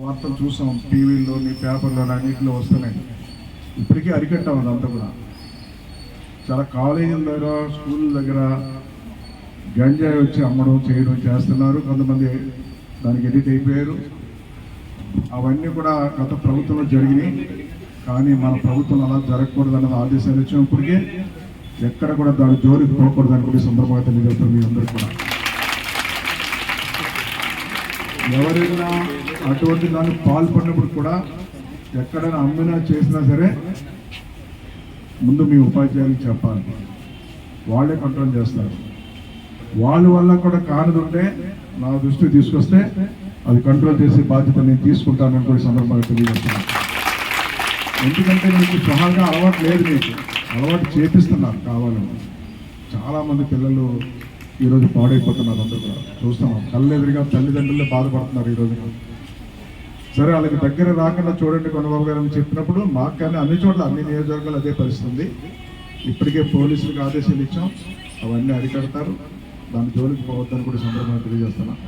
వార్తలు చూసాం టీవీలో పేపర్లో అన్నింటిలో వస్తున్నాయి. ఇప్పటికీ అరికట్టాం అదంతా కూడా. చాలా కాలేజీల దగ్గర స్కూల్ దగ్గర గంజాయి వచ్చి అమ్మడం చేయడం చేస్తున్నారు. కొంతమంది దానికి ఎడిట్ అయిపోయారు. అవన్నీ కూడా గత ప్రభుత్వంలో జరిగినాయి. కానీ మన ప్రభుత్వం అలా జరగకూడదు అన్నది ఆదేశాలు వచ్చినప్పటికీ ఎక్కడ కూడా దాని జోలికి పోకూడదు కూడా ఈ సందర్భంగా తెలియజేస్తుంది మీ అందరికీ కూడా. ఎవరైనా అటువంటి దాన్ని పాల్పడినప్పుడు కూడా ఎక్కడైనా అమ్మినా చేసినా సరే ముందు మీ ఉపాధ్యాయులకు చెప్పాలి. వాళ్ళే కంట్రోల్ చేస్తారు. వాళ్ళ వల్ల కూడా కానిదుంటే నా దృష్టికి తీసుకొస్తే అది కంట్రోల్ చేసే బాధ్యత నేను తీసుకుంటానని కూడా సందర్భంగా తెలియజేస్తున్నాను. ఎందుకంటే మీకు సహాగా అలవాటు లేదు మీకు అలవాటు చేపిస్తున్నారు కావాలని. చాలామంది పిల్లలు ఈరోజు పాడైపోతున్నారు అందరూ కూడా. చూస్తున్నాం కళ్ళు ఎదురుగా తల్లిదండ్రులే బాధపడుతున్నారు ఈరోజు సరే వాళ్ళకి దగ్గర రాకుండా చూడండి కొనబాబు గారు అని చెప్పినప్పుడు మాకు కానీ అన్ని చోట్ల అన్ని నియోజకవర్గాలు అదే పరిస్థితి ఉంది ఇప్పటికే పోలీసులకు ఆదేశాలు ఇచ్చాం. అవన్నీ అరికడతారు. దాని జోలికి పోవద్దని కూడా సందర్భంగా తెలియజేస్తున్నాం.